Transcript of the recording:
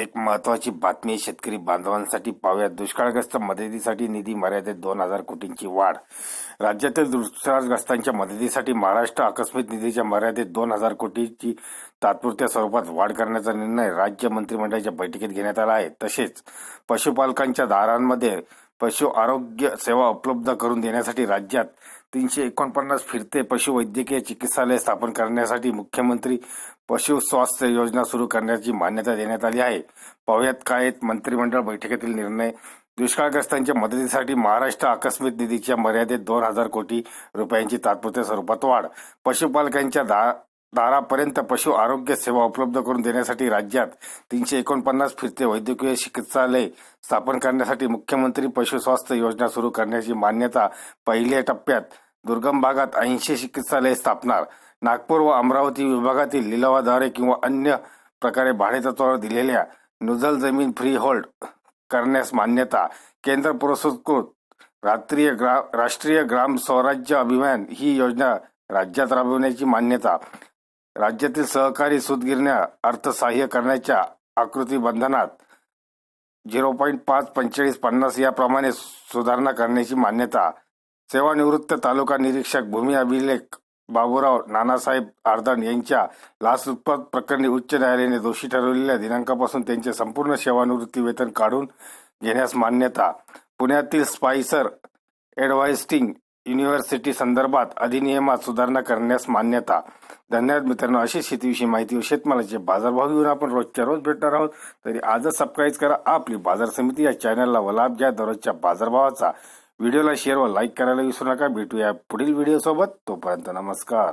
एक महत्वाची बातमी शेतकरी बांधवांसाठी पाहूयात दुष्काळग्रस्त मदतीसाठी निधी मर्यादेत दोन हजार कोटींची वाढ. राज्यातील दुष्काळग्रस्तांच्या मदतीसाठी महाराष्ट्र आकस्मिक निधीच्या मर्यादेत दोन हजार कोटीची तात्पुरत्या स्वरूपात वाढ करण्याचा निर्णय राज्य मंत्रिमंडळाच्या बैठकीत घेण्यात आला आहे. तसेच पशुपालकांच्या दारांमध्ये पशु आरोग्य सेवा उपलब्ध करून देण्यासाठी राज्यात तीनशे एकोणपन्नास फिरते पशुवैद्यकीय चिकित्सालय स्थापन करण्यासाठी मुख्यमंत्री पशु स्वास्थ्य योजना सुरू करण्याची मान्यता देण्यात आली आहे. पाहुयात काय आहेत मंत्रिमंडळ बैठकीतील निर्णय. दुष्काळग्रस्तांच्या मदतीसाठी महाराष्ट्र आकस्मिक निधीच्या मर्यादेत दोन हजार कोटी रुपयांची तात्पुरत्या स्वरूपात वाढ. पशुपालकांच्या दा दारापर्यंत पशु आरोग्य सेवा उपलब्ध करून देण्यासाठी राज्यात तीनशे एकोणपन्नास फिरते वैद्यकीय चिकित्सालय स्थापन करण्यासाठी मुख्यमंत्री पशु स्वास्थ्य योजना सुरू करण्याची मान्यता पहिल्या टप्प्यात दुर्गम भागात ऐंशी चिकित्सालय स्थापणार. नागपूर व अमरावती विभागातील लिलावाद्वारे किंवा अन्य प्रकारे भाडेतत्वावर दिलेल्या नुजल जमीन फ्री होल्ड करण्यास मान्यता. केंद्र पुरस्कृत राष्ट्रीय ग्रा राष्ट्रीय ग्राम स्वराज्य अभियान ही योजना राज्यात राबविण्याची मान्यता. राज्यातील सहकारी सूतगिरण्या अर्थसहाय्य करण्याच्या आकृती बंधनात झिरो पॉईंट पाच पंचेचाळीस पन्नास याप्रमाणे सुधारणा करण्याची मान्यता. सेवानिवृत्त तालुका निरीक्षक भूमी अभिलेख बाबूराव नानासाहेब आर्दन यांच्या लाचलुचपत प्रकरणी उच्च न्यायालयाने दोषी ठरवलेल्या दिनांकापासून त्यांचे संपूर्ण सेवानिवृत्ती वेतन काढून घेण्यास मान्यता. पुण्यातील स्पायसर ॲडव्हायस्टिंग युनिव्हर्सिटी संदर्भात अधिनियमात सुधारणा करण्यास मान्यता. धन्यवाद मित्रांनो अशी शेतीविषयी माहिती व शेतमालाचे बाजारभाव घेऊन आपण रोजच्या रोज भेटणार आहोत. तरी आजच सबस्क्राईब करा. आपली बाजार समिती या चॅनलला व लाभ घ्या दररोजच्या बाजारभावाचा व्हिडिओला शेअर व लाईक करायला विसरू नका. भेटूया पुढील व्हिडिओ सोबत. तोपर्यंत नमस्कार.